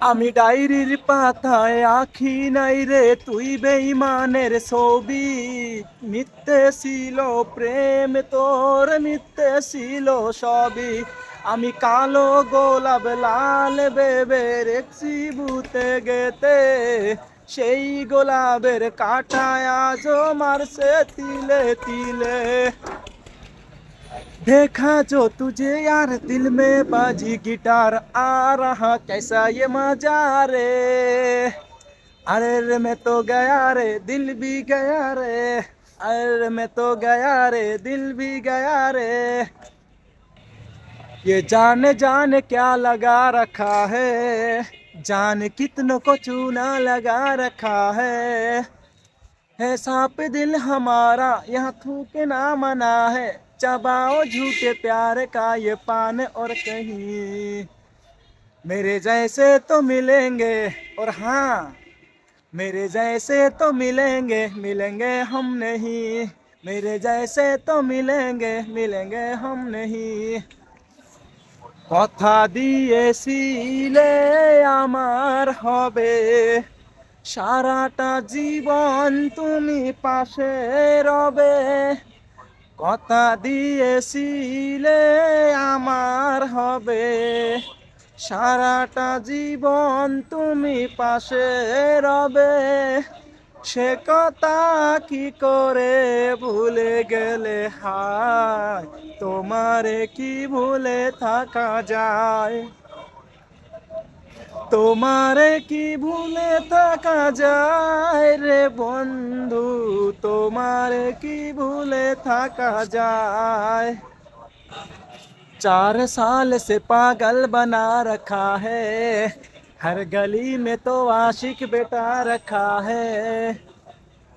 আমি ডায়েরির পাতায় আঁখি নাই রে, তুই বেইমানের ছবি। মিথ্যে ছিল প্রেম, তোর মিথ্যে ছিল সবই। আমি কালো গোলাপ, লাল বেবে রেখছি বুতে গেতে সেই গোলাপের কাটায় আজও মারছে তিলে তিলে। देखा जो तुझे यार दिल में बाजी गिटार आ रहा, कैसा ये मज़ा रे अरे रे, मैं तो गया रे, दिल भी गया रे। अरे मैं तो गया रे, दिल भी गया रे। ये जान जान क्या लगा रखा है? जान कितनों को चूना लगा रखा है? है सांप दिल हमारा, यहाँ थूके ना मना है। चबाओ झूठे प्यार का ये पान और कहीं मेरे जैसे तो मिलेंगे और हाँ मेरे जैसे तो मिलेंगे मिलेंगे हम नहीं मेरे जैसे तो मिलेंगे मिलेंगे हम नहीं কথা দিয়েছিলে আমার হবে সারাটা জীবন তুমি পাশে রবে কথা দিয়েছিলে আমার হবে। সারাটা জীবন তুমি পাশে রবে। সে কথা কি করে ভুলে গেলে হায়? তোমারে কি ভুলে থাকা যায়? তোমারে কি ভুলে থাকা যায় রে বন্ধু তোমারে কি ভুলে থাকা যায় चार साल से पागल बना रखा है हर गली में तो आशिक बेटा रखा है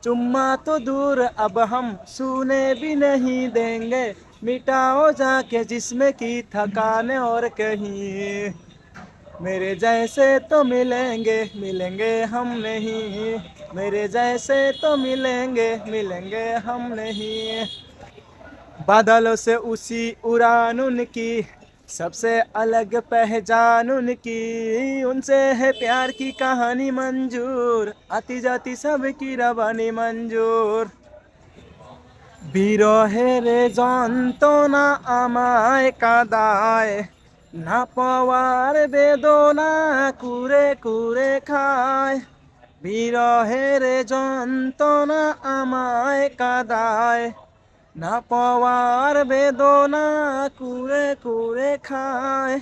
चुम्मा तो दूर अब हम सुने भी नहीं देंगे मिटाओ जाके जिसमें की थकान और कहीं मेरे जैसे तो मिलेंगे मिलेंगे हम नहीं मेरे जैसे तो मिलेंगे मिलेंगे हम नहीं बादलों से उसी उड़ान उनकी सबसे अलग पहचान उनकी उनसे है प्यार की कहानी मंजूर आती जाती सबकी रवानी मंजूर বিরহের যন্ত্রণা আমায় কাদায় না পাওয়ার বেদনা কুরে কুরে খায়। বিরহের যন্ত্রণা আমায় কাদায়। না পাওয়ার বেদনা কুরে কুরে খায়।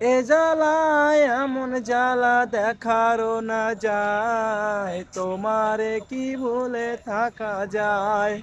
এ জ্বালায় এমন জ্বালা দেখারও না যায়। তোমারে কি ভুলে থাকা যায়?